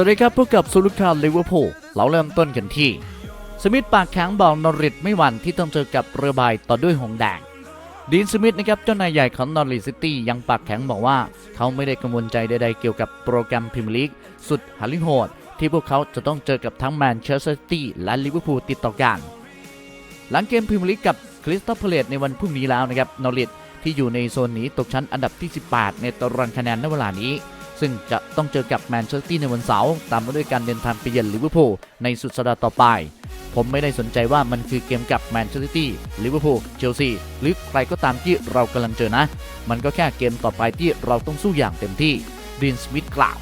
วัสดีครับพบกับซูลุคาลิเวอร์พูลเราเริ่มต้นกันที่ สมิธปากแข็งบอกนอริทไม่หวั่นที่ต้องเจอกับเรือใบต่อด้วยหงแดงดีนสมิธนะครับเจ้านายใหญ่ของนอริทซิตี้ยังปากแข็งบอกว่า เขาไม่ได้กังวลใจใดๆเกี่ยวกับโปรแกรมพรีเมียร์ลีกสุดฮาลิโหดที่พวกเขาจะต้องเจอกับทั้งแมนเชสเตอร์ซิตี้และลิเวอร์พูลติดต่อกัน หลังเกมพรีเมียร์ลีกกับคริสตัลเพเลตในวันพรุ่งนี้แล้วนะครับนอริทที่อยู่ในโซนนี้ตกชั้นอันดับที่ 18 ในตารางคะแนนในเวลานี้ ซึ่งจะต้องเจอกับแมนเชสเตอร์ซิตี้ในวันเสาร์ตามมาด้วยการเดินทางไปเยือนลิเวอร์พูลในสุดสัปดาห์ต่อไป ผมไม่ได้สนใจว่ามันคือเกมกับแมนเชสเตอร์ซิตี้ลิเวอร์พูลเชลซีหรือใครก็ตามที่เรากำลังเจอนะ มันก็แค่เกมต่อไปที่เราต้องสู้อย่างเต็มที่ดีนสมิธกล่าว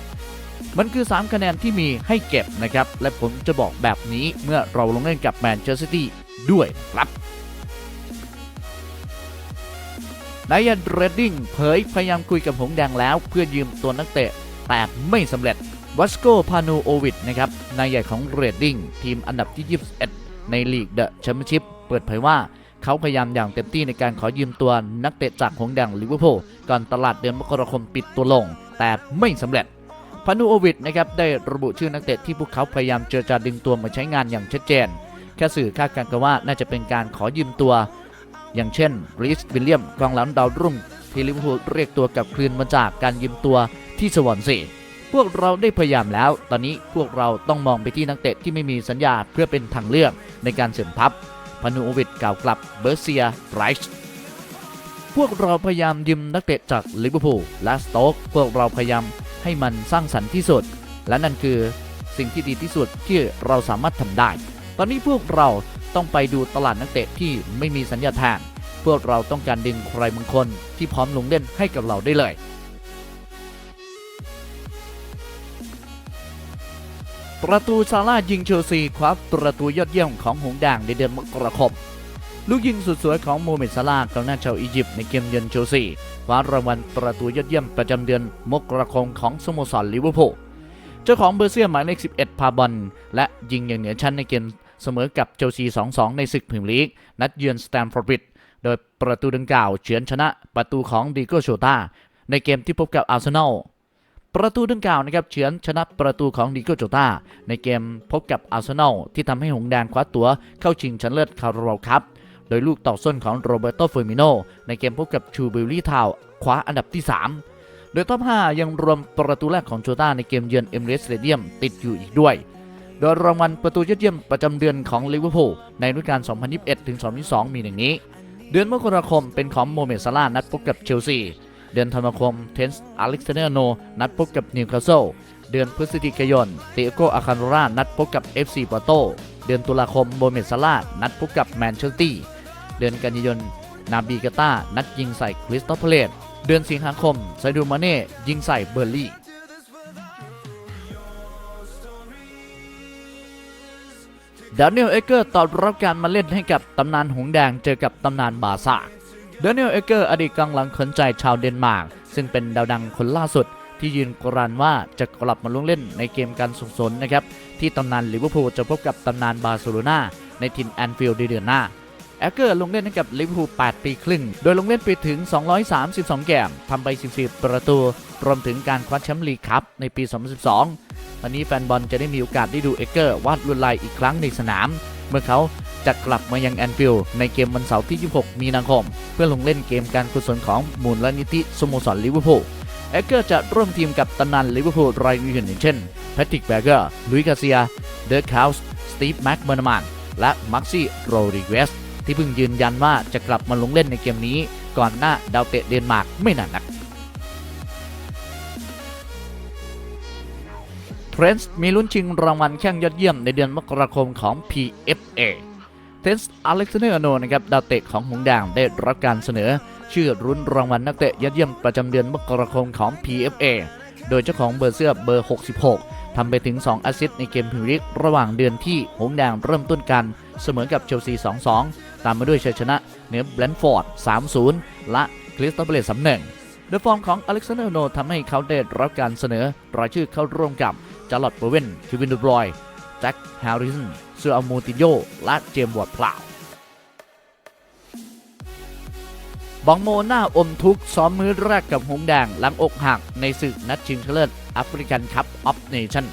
มันคือ 3 คะแนนที่มีให้เก็บนะครับ และผมจะบอกแบบนี้เมื่อเราลงเล่นกับแมนเชสเตอร์ซิตี้ด้วยครับ นายนเรดดิ้งเผยพยายามคุยกับหงแดงแล้ว เพื่อยืมตัวนักเตะ แต่ไม่สำเร็จวัสโกพานูโอวิดนะครับนายใหญ่ของเรดดิ้งทีมอันดับที่ 21 ในลีกเดอะแชมเปี้ยนชิพเปิดเผยว่าเขาพยายามอย่างเต็มที่ในการขอยืมตัวนักเตะจากหงแดงลิเวอร์พูลก่อนตลาดเดือนมกราคมปิดตัวลง แต่ไม่สำเร็จพานูโอวิดนะครับได้ระบุชื่อนักเตะที่พวกเขาพยายามเจรจาดึงตัวมาใช้งานอย่างชัดเจน แค่สื่อคาดการณ์กันว่าน่าจะเป็นการขอยืมตัว อย่างเช่นรีสวิลเลียมกองหลังดาวรุ่ง ที่ลิเวอร์พูลเรียกตัวกลับคืนมาจากการยืมตัวที่สวอนซีพวกเราได้พยายามแล้ว ตอนนี้พวกเราต้องมองไปที่นักเตะที่ไม่มีสัญญาเพื่อเป็นทางเลือกในการเสริมทัพพานูโอวิดกล่าวกลับเบอร์เซียไรส์พวกเราพยายามยืมนักเตะจากลิเวอร์พูลและสโต๊กพวกเราพยายามให้มันสร้างสรรค์ที่สุด และนั่นคือสิ่งที่ดีที่สุดที่เราสามารถทำได้ ตอนนี้พวกเรา ต้องไปดูตลาดนักเตะที่ไม่มีสัญญาแทนพวกเราต้องการดึงใครบางคนที่พร้อมลงเล่นให้กับเราได้เลยประตูซาร่ายิงเชลซีคว้าประตูยอดเยี่ยมของหงส์แดงในเดือนมกราคม ลูกยิงสุดสวยของโมเมดซาร่ากองหน้าชาวอียิปต์ในเกมเยือนเชลซีคว้ารางวัลประตูยอดเยี่ยมประจำเดือนมกราคมของสโมสรลิเวอร์พูลเจ้าของเบอร์เซียหมายเลข 11 พาบอลและยิงอย่างเหนือชั้นในเกม เสมอกับเชลซี 2-2 ในศึกพรีเมียร์ลีก นัดเยือนสแตมฟอร์ดบริดโดยประตูดังกล่าวเฉือนชนะประตูของดิโกโชตาในเกมที่พบกับอาร์เซนอลประตูดังกล่าวนะครับเฉือนชนะประตูของดิโกโจตาในเกมพบกับอาร์เซนอลที่ทำให้หงแดงคว้าตั๋วเข้าชิงชนะเลิศคาราบาวครับ โดยลูกต่อส้นของโรเบโตเฟอร์มิโนในเกมพบกับชูบิลลี่ทาวคว้าอันดับที่ 3 โดยท็อป5ยังรวมประตูแรกของโจตาในเกมเยือนเอมเรสเตเดียมติดอยู่อีกด้วย โดยรางวัลประตูยอดเยี่ยมประจำเดือนของลิเวอร์พูลในฤดูกาล 2021-2022 มีอย่งนี้ เดือนมกราคมเป็นของโมเมดซาร่านัดพบกับเชลซี เดือนธันวาคมเทนส์อเล็กซานเดอร์โน นัดพบกับนิวคาสเซิล เดือนพฤศจิกายนเตโกอาคาโนรานัดพบกับ FC ปอโต เดือนตุลาคมโมเมดซาร่านัดพบกับแมนเชสเตอร์เดือนกันยายนนาบีกาตานัดยิงใส่คริสตัลเพเลตเดือนสิงหาคมไซดูมาเน่ยิงใส่เบอร์ลี่ ดานิเอลเอเกอร์ตอบรับการมาเล่นให้กับตำนานหงส์แดงเจอกับตำนานบาซ่าดานิเอลเอเกอร์อดีตกองหลังขนใจชาวเดนมาร์กซึ่งเป็นดาวดังคนล่าสุด ที่ยืนกรานว่าจะกลับมาลงเล่นในเกมการส่งสนนะครับที่ตำนานลิเวอร์พูลจะพบกับตำนานบาร์เซโลนาในทินแอนฟิลด์เดือนหน้าแอเกอร์ลงเล่นให้กับลิเวอร์พูล 8 ปีครึ่ง โดยลงเล่นไปถึง 232 เกมทำไป 14 ประตู รวมถึงการคว้าแชมป์ลีกคัพในปี 2012 ตอนนี้แฟนบอลจะได้มีโอกาสได้ดูเอเกอร์วาดลวดลายอีกครั้งในสนาม เมื่อเขาจะกลับมายังแอนฟิลด์ในเกมวันเสาร์ที่ 26 มีนาคม เพื่อลงเล่นเกมการกุศลของมูลนิธิสโมสรลิเวอร์พูลเอเกอร์จะร่วมทีมกับตำนานลิเวอร์พูลรายอื่นอย่างเช่นแพทริกแบเกอร์ลุยกาเซีย เดิร์คาวส์สตีฟแม็กเบอร์นามานและมักซี่โรดริเกสที่เพิ่งยืนยันว่าจะกลับมาลงเล่นในเกมนี้ ก่อนหน้าดาวเตะเดนมาร์กไม่นานนัก เทรนส์มีลุ้นชิงรางวัลแข้งยอดเยี่ยมในเดือนมกราคมของ PFA เทนส์อเล็กซานเดอร์โนนะครับดาวเตะของหงส์แดงได้รับการเสนอ ชื่อรุ้นรางวัลนักเตะยอดเยี่ยมประจำเดือนมกราคมของ PFA โดยเจ้าของเบอร์เสื้อเบอร์ 66 ทำไปถึง 2 แอสซิสต์ในเกมพรีเมียร์ลีกระหว่างเดือนที่หงส์แดงเริ่มต้นกัน เสมอกับเชลซี 2-2 ตามมาด้วยชัยชนะเหนือแบรนฟอร์ด 3-0 และคริสตัลเบลส3-1โดยฟอร์มของอเล็กซานเดอร์โนทำให้เขาได้รับการเสนอรายชื่อเข้าร่วมกับ จาร์ลอตโบเวนคิวินดูบรอยแจ็คแฮร์ริสันเซอร์อัลมูติโยและเจมส์วอร์ดพลาวบองโมหน้าอมทุกข์ซ้อมมือแรกกับหงส์แดงหลังอกหักในศึกนัดชิงชนะเลิศแอฟริกันคัพออฟเนชั่น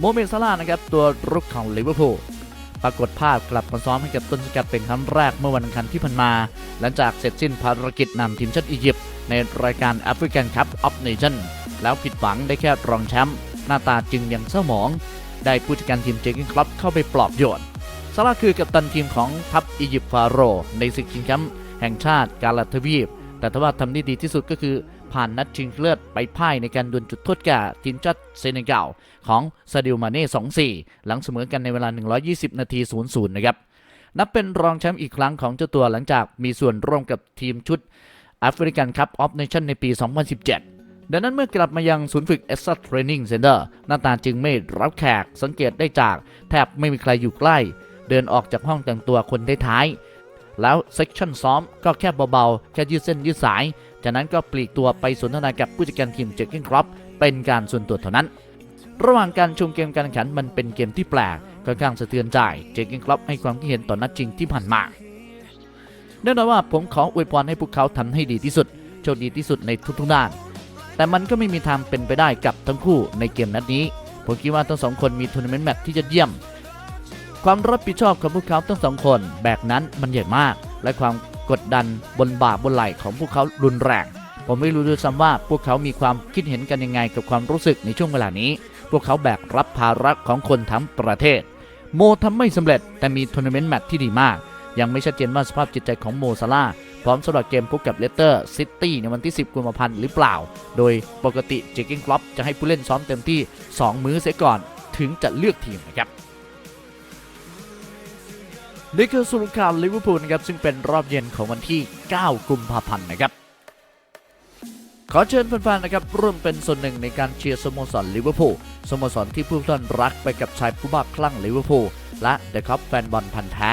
โมเมนซาลานะครับ ตัวรุกของลิเวอร์พูลปรากฏภาพกลับมาซ้อมให้กับต้นสกัดเป็นครั้งแรกเมื่อวันอังคารที่ผ่านมา หลังจากเสร็จสิ้นภารกิจนำทีมชาติอียิปต์ในรายการแอฟริกันคัพออฟเนชั่นแล้วผิดหวังได้แค่รองแชมป์ หน้าตาจึงยังเศร้าหมอง ได้ผู้จัดการทีมเจคิงคลับเข้าไปปลอบโยนซาลาคือกัปตันทีมของทัพอียิปต์ฟาโรในศึกชิงแชมป์แห่งชาติกาลาทวีป แต่ถ้าว่าทำได้ดีที่สุดก็คือผ่านนัดชิงเลือดไปพ่ายในการดวลจุดโทษแก่ทีมชาติเซเนกัลของซาดิลมาเน่2-4 หลังเสมอกันในเวลา 120 นาที 0-0 นะครับ นับเป็นรองแชมป์อีกครั้งของเจ้าตัวหลังจากมีส่วนร่วมกับทีมชุดแอฟริกันคัพออฟเนชั่นในปี 2017 ดังนั้นเมื่อกลับมายังศูนย์ฝึกเอสซัตเทรนนิ่งเซ็นเตอร์หน้าตาจึงไม่รับแขกสังเกตได้จาก แทบไม่มีใครอยู่ใกล้ เดินออกจากห้องแต่งตัวคนท้ายๆแล้วเซ็กชันซ้อมก็แค่เบาๆ แค่ยืดเส้นยืดสาย จากนั้นก็ปลีกตัวไปสนทนากับผู้จัดการทีมเจคเกนครอปเป็นการส่วนตัวเท่านั้น ระหว่างการชมเกมการแข่งขันมันเป็นเกมที่แปลกค่อนข้างสะเทือนใจเจคเกนครอปให้ความคิดเห็นต่อนัดจริงที่ผ่านมาแน่นอนว่าผมขออวยพรให้พวกเขาทำให้ดีที่สุดโชคดีที่สุดในทุกๆด้าน แต่มันก็ไม่มีทางเป็นไปได้กับทั้งคู่ในเกมนัดนี้ ผมคิดว่าทั้งสองคนมีทัวร์นาเมนต์แมตช์ที่จะเยี่ยม ความรับผิดชอบของพวกเขาทั้งสองคนแบกนั้นมันใหญ่มาก และความกดดันบนบ่าบนไหล่ของพวกเขารุนแรง ผมไม่รู้ด้วยซ้ำว่าพวกเขามีความคิดเห็นกันยังไงกับความรู้สึกในช่วงเวลานี้ พวกเขาแบกรับภาระของคนทั้งประเทศ โมทำไม่สำเร็จแต่มีทัวร์นาเมนต์แมตช์ที่ดีมาก ยังไม่ชัดเจนว่าสภาพจิตใจของโมซาลา พร้อมสำหรับเกมพบกับเลสเตอร์ซิตี้ในวันที่ 10 กุมภาพันธ์หรือเปล่า โดยปกติเจคกิ้งคลับจะให้ผู้เล่นซ้อมเต็มที่ 2 มื้อเสียก่อนถึงจะเลือกทีมนะครับนี่คือสรุปข่าวลิเวอร์พูลนะครับซึ่งเป็นรอบเย็นของวันที่ 9 กุมภาพันธ์นะครับขอเชิญแฟนๆนะครับร่วมเป็นส่วนหนึ่งในการเชียร์สโมสรลิเวอร์พูลสโมสรที่ผู้ท่านรักไปกับชายผู้บ้าคลั่งลิเวอร์พูลและเดอะคัพแฟนบอลพันธ์แท้